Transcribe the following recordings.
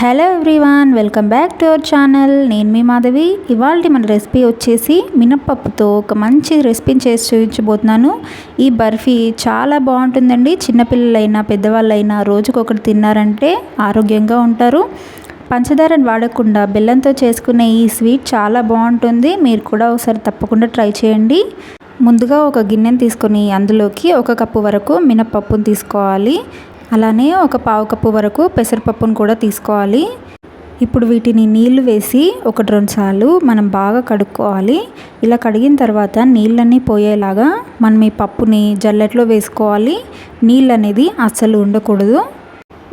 Hello everyone welcome back to our channel. నేను మీ మాధవి. ఇవాళ మన రెసిపీ వచ్చేసి మినప్పప్పుతో ఒక మంచి రెసిపీని చేసి చూపించబోతున్నాను. ఈ బర్ఫీ చాలా బాగుంటుందండి. చిన్నపిల్లలైనా పెద్దవాళ్ళైనా రోజుకొకటి తిన్నారంటే ఆరోగ్యంగా ఉంటారు. పంచదారని వాడకుండా బెల్లంతో చేసుకునే ఈ స్వీట్ చాలా బాగుంటుంది. మీరు కూడా ఒకసారి తప్పకుండా ట్రై చేయండి. ముందుగా ఒక గిన్నెని తీసుకొని అందులోకి ఒక కప్పు వరకు మినప్పప్పును తీసుకోవాలి. అలానే ఒక పావు కప్పు వరకు పెసరపప్పును కూడా తీసుకోవాలి. ఇప్పుడు వీటిని నీళ్ళు వేసి ఒకటి రెండు సార్లు మనం బాగా కడుక్కోవాలి. ఇలా కడిగిన తర్వాత నీళ్ళన్నీ పోయేలాగా మనం ఈ పప్పుని జల్లెట్లో వేసుకోవాలి. నీళ్ళు అనేది అస్సలు ఉండకూడదు.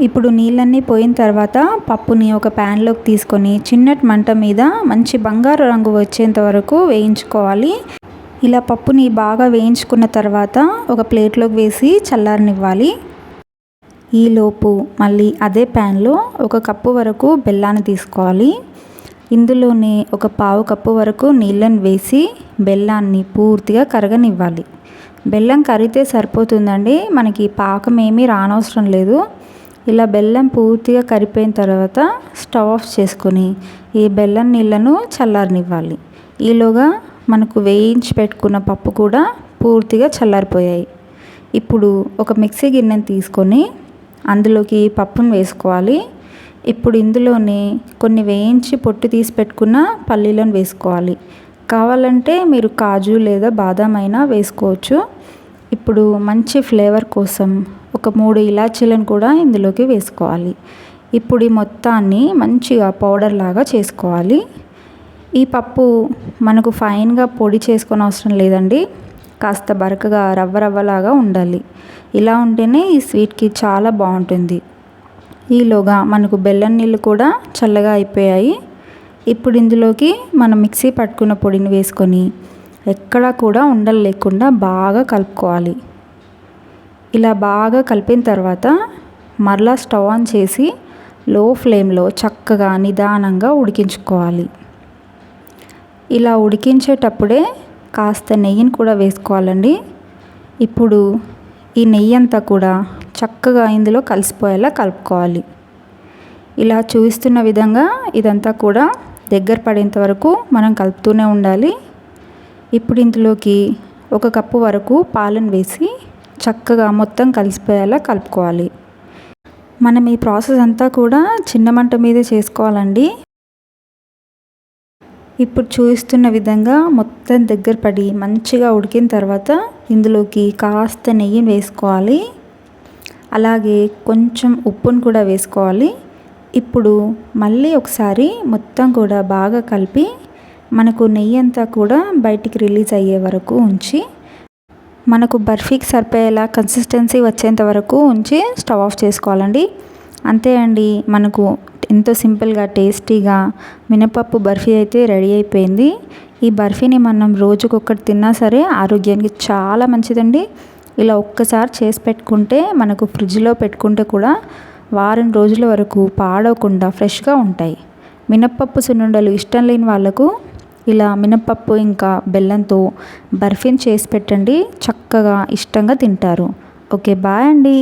ఇప్పుడు నీళ్ళన్నీ పోయిన తర్వాత పప్పుని ఒక ప్యాన్లోకి తీసుకొని చిన్నటి మంట మీద మంచి బంగారు రంగు వచ్చేంత వరకు వేయించుకోవాలి. ఇలా పప్పుని బాగా వేయించుకున్న తర్వాత ఒక ప్లేట్లోకి వేసి చల్లారనివ్వాలి. ఈలోపు మళ్ళీ అదే ప్యాన్లో ఒక కప్పు వరకు బెల్లాన్ని తీసుకోవాలి. ఇందులోనే ఒక పావు కప్పు వరకు నీళ్ళని వేసి బెల్లాన్ని పూర్తిగా కరగనివ్వాలి. బెల్లం కరిగితే సరిపోతుందండి. మనకి పాకం ఏమీ రానవసరం లేదు. ఇలా బెల్లం పూర్తిగా కరిపోయిన తర్వాత స్టవ్ ఆఫ్ చేసుకొని ఈ బెల్లం నీళ్ళను చల్లారనివ్వాలి. ఈలోగా మనకు వేయించి పెట్టుకున్న పప్పు కూడా పూర్తిగా చల్లారిపోయాయి. ఇప్పుడు ఒక మిక్సీ గిన్నెని తీసుకొని అందులోకి పప్పును వేసుకోవాలి. ఇప్పుడు ఇందులోనే కొన్ని వేయించి పొట్టు తీసి పెట్టుకున్న పల్లీలను వేసుకోవాలి. కావాలంటే మీరు కాజు లేదా బాదం అయినా వేసుకోవచ్చు. ఇప్పుడు మంచి ఫ్లేవర్ కోసం ఒక మూడు ఇలాచీలను కూడా ఇందులోకి వేసుకోవాలి. ఇప్పుడు ఈ మొత్తాన్ని మంచిగా పౌడర్ లాగా చేసుకోవాలి. ఈ పప్పు మనకు ఫైన్గా పొడి చేసుకొని అవసరం లేదండి. కాస్త బరకగా రవ్వ రవ్వలాగా ఉండాలి. ఇలా ఉంటేనే ఈ స్వీట్కి చాలా బాగుంటుంది. ఈలోగా మనకు బెల్లం నీళ్ళు కూడా చల్లగా అయిపోయాయి. ఇప్పుడు ఇందులోకి మనం మిక్సీ పట్టుకున్న పొడిని వేసుకొని ఎక్కడా కూడా ఉండలు లేకుండా బాగా కలుపుకోవాలి. ఇలా బాగా కలిపిన తర్వాత మరలా స్టవ్ ఆన్ చేసి లో ఫ్లేమ్లో చక్కగా నిదానంగా ఉడికించుకోవాలి. ఇలా ఉడికించేటప్పుడే కాస్త నెయ్యిని కూడా వేసుకోవాలండి. ఇప్పుడు ఈ నెయ్యి అంతా కూడా చక్కగా ఇందులో కలిసిపోయేలా కలుపుకోవాలి. ఇలా చూపిస్తున్న విధంగా ఇదంతా కూడా దగ్గర పడేంత వరకు మనం కలుపుతూనే ఉండాలి. ఇప్పుడు ఇందులోకి ఒక కప్పు వరకు పాలను వేసి చక్కగా మొత్తం కలిసిపోయేలా కలుపుకోవాలి. మనం ఈ ప్రాసెస్ అంతా కూడా చిన్న మంట మీదే చేసుకోవాలండి. ఇప్పుడు చూస్తున్న విధంగా మొత్తం దగ్గర పడి మంచిగా ఉడికిన తర్వాత ఇందులోకి కాస్త నెయ్యిని వేసుకోవాలి. అలాగే కొంచెం ఉప్పును కూడా వేసుకోవాలి. ఇప్పుడు మళ్ళీ ఒకసారి మొత్తం కూడా బాగా కలిపి మనకు నెయ్యి అంతా కూడా బయటికి రిలీజ్ అయ్యే వరకు ఉంచి మనకు బర్ఫీకి సరిపోయేలా కన్సిస్టెన్సీ వచ్చేంత వరకు ఉంచి స్టవ్ ఆఫ్ చేసుకోవాలండి. అంతే అండి మనకు ఎంతో సింపుల్గా టేస్టీగా మినపప్పు బర్ఫీ అయితే రెడీ అయిపోయింది. ఈ బర్ఫీని మనం రోజుకొకటి తిన్నా సరే ఆరోగ్యానికి చాలా మంచిదండి. ఇలా ఒక్కసారి చేసి పెట్టుకుంటే మనకు ఫ్రిడ్జ్లో పెట్టుకుంటే కూడా వారం రోజుల వరకు పాడవకుండా ఫ్రెష్గా ఉంటాయి. మినప్పప్పు సున్నుండలు ఇష్టం లేని వాళ్ళకు ఇలా మినప్పప్పు ఇంకా బెల్లంతో బర్ఫీని చేసి పెట్టండి. చక్కగా ఇష్టంగా తింటారు. ఓకే బాయ్ అండి.